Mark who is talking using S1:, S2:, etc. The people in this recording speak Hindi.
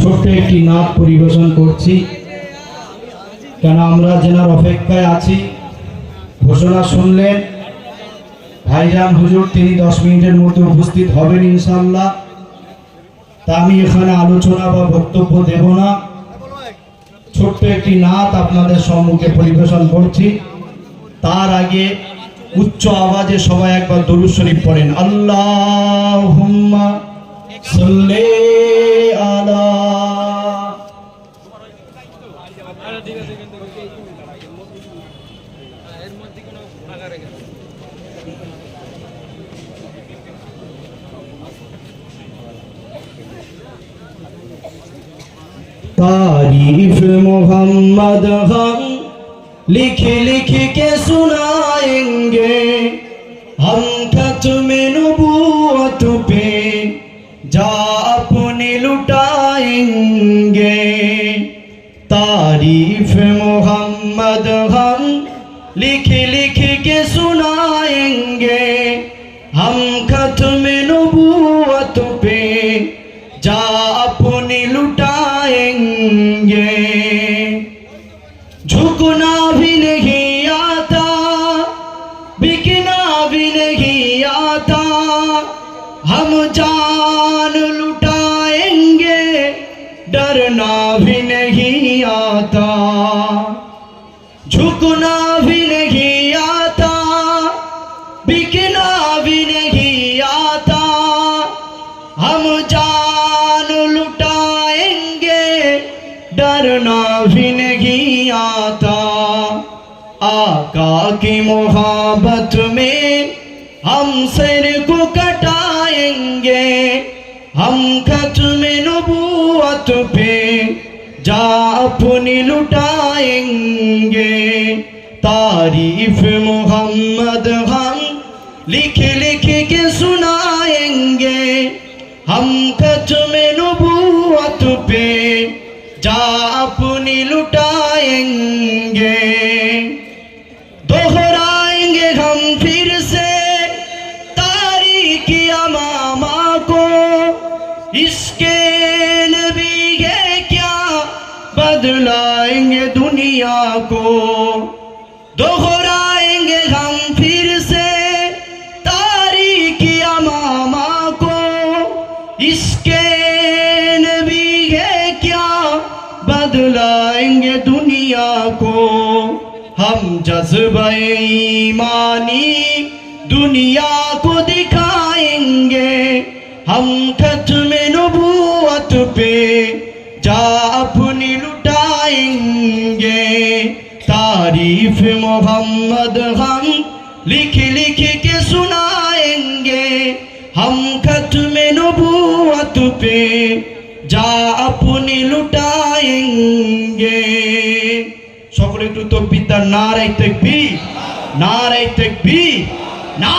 S1: ছোট্ট একটি নাচ পরিবেশন করছি। কেন আমরা জেনার অপেক্ষায় আছি? ঘোষণা শুনলেন। ভাইজান হুজুর, তিনি দশ মিনিটের মধ্যে উপস্থিত হবেন ইনশাল্লাহ তা আমি এখানে আলোচনা বা বক্তব্য দেব না। ছোট্ট একটি নাচ আপনাদের সম্মুখে পরিবেশন করছি। তার আগে উচ্চ আওয়াজে সবাই একবার দরুদ শরীফ পড়েন। আল্লাহ সাল্লি আলা तारीफ मोहम्मद हम लिख लिख के सुनाएंगे हम खत्म नबूवत पे जा अपने लुटाएँगे। तारीफ़ मोहम्मद हम लिख लिख के सुनाएँगे। हम खत्म नबूवत पे जा अपने लुटाएँगे। झुकना भी नहीं आता, बिकना भी नहीं आता। हम जान झुकना भी नहीं आता, बिकना भी नहीं आता। हम जान लुटाएँगे, डरना भी नहीं आता। आका की मोहब्बत में हम सिर को कटाएँगे, हम खत्म नबूवत पे जा अपनी लुटाएँगे। तारीफ़ मोहम्मद हम लिख लिख के सुनाएँगे। हम खत्म नबूवत पे जा अपनी लुटाएँगे। दोहराएँगे हम फिर से तारीखी अमामा को। इसके बदलाएँगे दुनिया को। दोहराएँगे हम फिर से तारीखी अमामा को। इसके नबी है क्या? बदलाएँगे दुनिया को। हम जज्बा ईमानी दुनिया को दिखाएँगे। हम खत्म नबूवत पे अपनी लुटाएंगे तारीफ मोहम्मद हम लिख लिख के सुनाएंगे हम खत्म नबूवत पे जा अपनी लुटाएंगे সকলে একটু তকবির নারাই তকবীর নারাই তকবীর